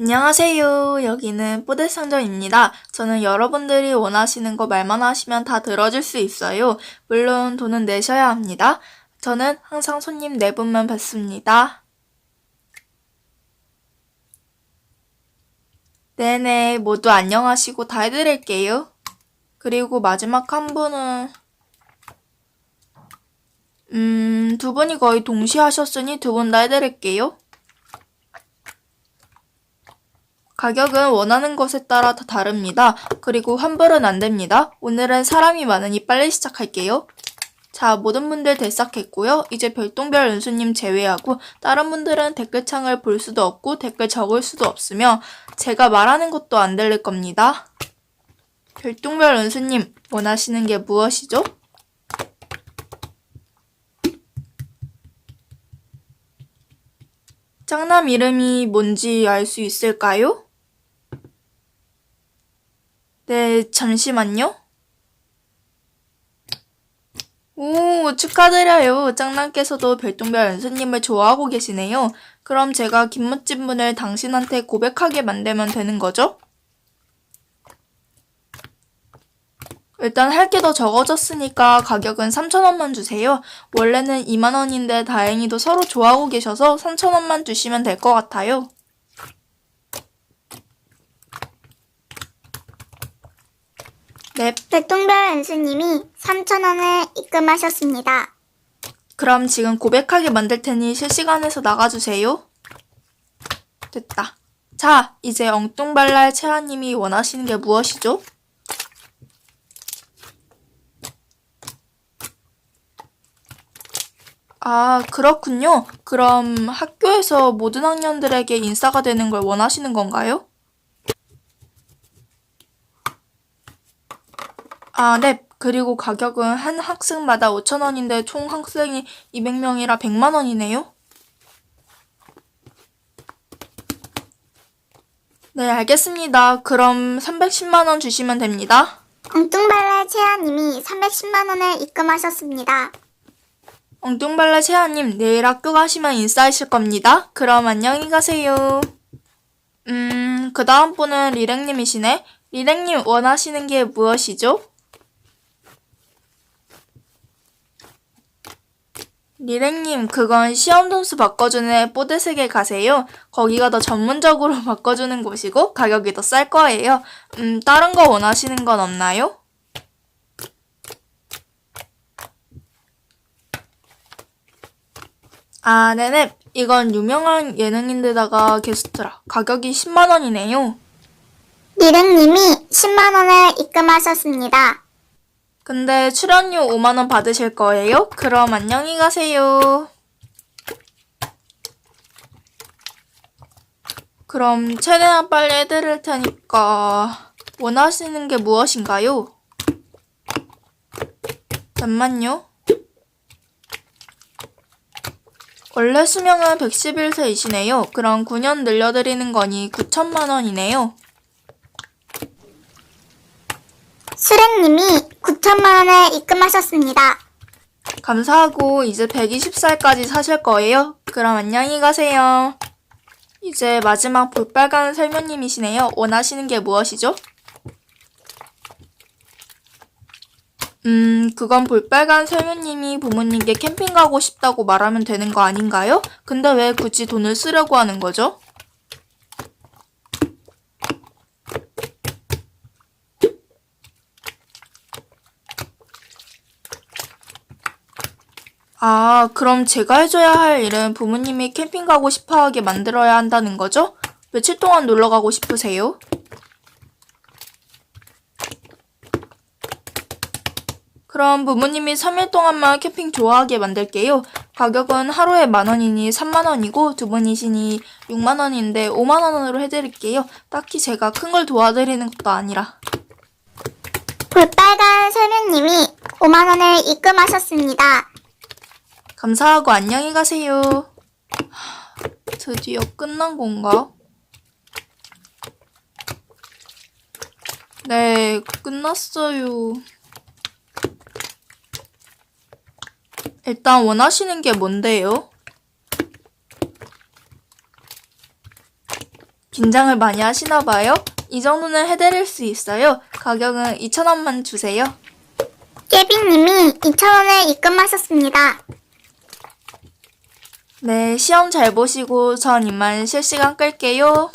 안녕하세요. 여기는 뽀대상점입니다. 저는 여러분들이 원하시는 거 말만 하시면 다 들어줄 수 있어요. 물론 돈은 내셔야 합니다. 저는 항상 손님 네 분만 뵙습니다. 네네, 모두 안녕하시고 다 해드릴게요. 그리고 마지막 한 분은, 음, 두 분이 거의 동시에 하셨으니 두 분 다 해드릴게요. 가격은 원하는 것에 따라 다 다릅니다. 그리고 환불은 안 됩니다. 오늘은 사람이 많으니 빨리 시작할게요. 자, 모든 분들 대싹했고요. 이제 별똥별 은수님 제외하고 다른 분들은 댓글창을 볼 수도 없고 댓글 적을 수도 없으며 제가 말하는 것도 안 들릴 겁니다. 별똥별 은수님 원하시는 게 무엇이죠? 짱남 이름이 뭔지 알 수 있을까요? 네, 잠시만요. 오, 축하드려요. 짱남께서도 별똥별 은수님을 좋아하고 계시네요. 그럼 제가 김멋진 분을 당신한테 고백하게 만들면 되는 거죠? 일단 할 게 더 적어졌으니까 가격은 3,000원만 주세요. 원래는 2만원인데 다행히도 서로 좋아하고 계셔서 3,000원만 주시면 될 것 같아요. 네, 백동별 은수님이 3,000원을 입금하셨습니다. 그럼 지금 고백하게 만들 테니 실시간에서 나가주세요. 됐다. 자, 이제 엉뚱발랄 채아님이 원하시는 게 무엇이죠? 아, 그렇군요. 그럼 학교에서 모든 학년들에게 인싸가 되는 걸 원하시는 건가요? 아, 네. 그리고 가격은 한 학생마다 5,000원인데 총 학생이 200명이라 100만 원이네요. 네, 알겠습니다. 그럼 310만 원 주시면 됩니다. 엉뚱발랄 채아님이 310만 원을 입금하셨습니다. 엉뚱발라 채아님, 내일 학교 가시면 인싸이실 겁니다. 그럼 안녕히 가세요. 음, 그 다음 분은 리랭님이시네. 리랭님 원하시는 게 무엇이죠? 리랭님, 그건 시험 점수 바꿔주는 뽀드색에 가세요. 거기가 더 전문적으로 바꿔주는 곳이고 가격이 더 쌀 거예요. 음, 다른 거 원하시는 건 없나요? 아, 네네. 이건 유명한 예능인데다가 게스트라. 가격이 10만 원이네요. 리랭님이 10만원을 입금하셨습니다. 근데 출연료 5만 원 받으실 거예요? 그럼 안녕히 가세요. 그럼 최대한 빨리 해드릴 테니까 원하시는 게 무엇인가요? 잠만요. 원래 수명은 111세이시네요. 그럼 9년 늘려드리는 거니 9천만 원이네요. 수랭님이 9천만 원을 입금하셨습니다. 감사하고 이제 120살까지 사실 거예요? 그럼 안녕히 가세요. 이제 마지막 볼빨간 설명님이시네요. 원하시는 게 무엇이죠? 음, 그건 볼빨간 설명님이 부모님께 캠핑 가고 싶다고 말하면 되는 거 아닌가요? 근데 왜 굳이 돈을 쓰려고 하는 거죠? 아, 그럼 제가 해줘야 할 일은 부모님이 캠핑 가고 싶어 하게 만들어야 한다는 거죠? 며칠 동안 놀러 가고 싶으세요? 그럼 부모님이 3일 동안만 캠핑 좋아하게 만들게요. 가격은 하루에 만 원이니 3만 원이고 두 분이시니 6만 원인데 5만 원으로 해드릴게요. 딱히 제가 큰 걸 도와드리는 것도 아니라. 볼빨간 설명님이 5만원을 입금하셨습니다. 감사하고 안녕히 가세요. 드디어 끝난 건가? 네, 끝났어요. 일단 원하시는 게 뭔데요? 긴장을 많이 하시나 봐요? 이 정도는 해드릴 수 있어요. 가격은 2,000원만 주세요. 깨빈님이 2,000원을 입금하셨습니다. 네, 시험 잘 보시고 전 이만 실시간 끌게요.